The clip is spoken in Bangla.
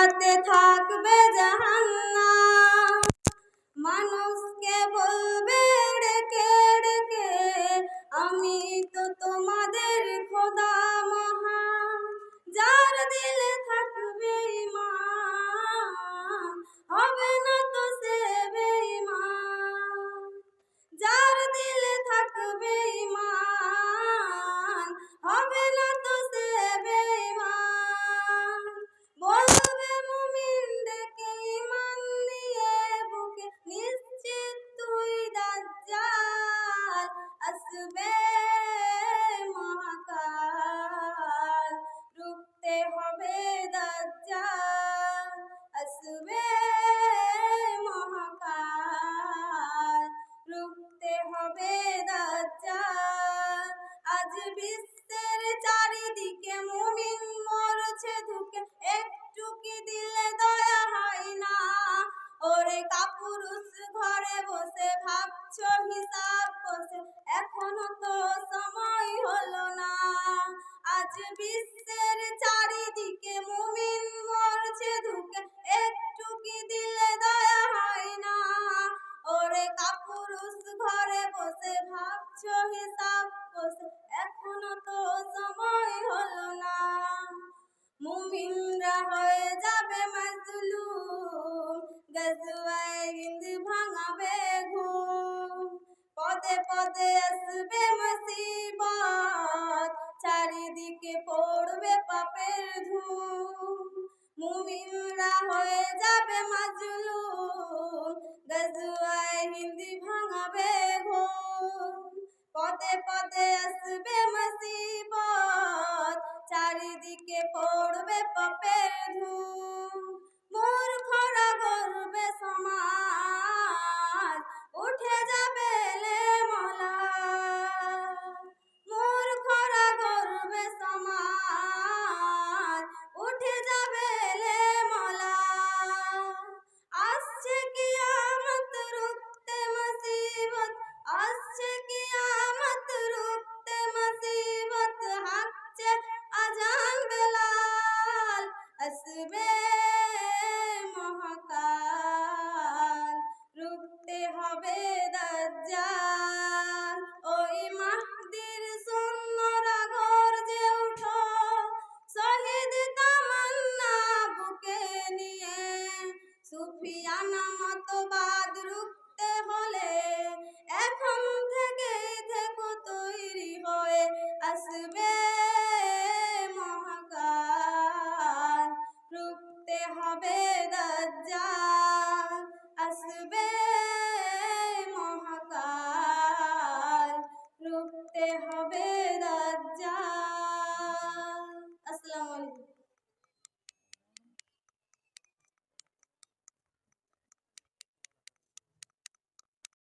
হাতে থাকবে জাহান্না আসবে মহাকাল রুখতে হবে দাজ্জাল আসবে মহাকাল রুখতে হবে দাজ্জাল আজ বিশ্বের ঘরে বসে ভাবছ হিসাব বসে এখনও তো সময় হলো না। আজ বিশ্বের চারিদিকে মুমিন মরছে ধুকে। একটু কি দিলে দয়া হয় না? ওরে কাপুরুষ, ঘরে বসে ভাবছ হিসাব বসে এখনও তো সময় হলো না। মুমিনরা হয়ে যাবে পদে পদে আসবে মুসিবত। চারিদিকে পড়বে পাপের ধূম মুমিনরা হয়ে যাবে মাজলুম। গজওয়ায় হিন্দি ভাঙাবে ঘুম পদে পদে আসবে মুসিবত। চারিদিকে পড়বে পাপের ধূম আসবে মহাকাল, রুখতে হবে দাজ্জাল। ওই মাহদির সুন্নরা গর্জে উঠো, শহীদ তামান্না বুকে নিয়ে, সুফিয়ানা মতবা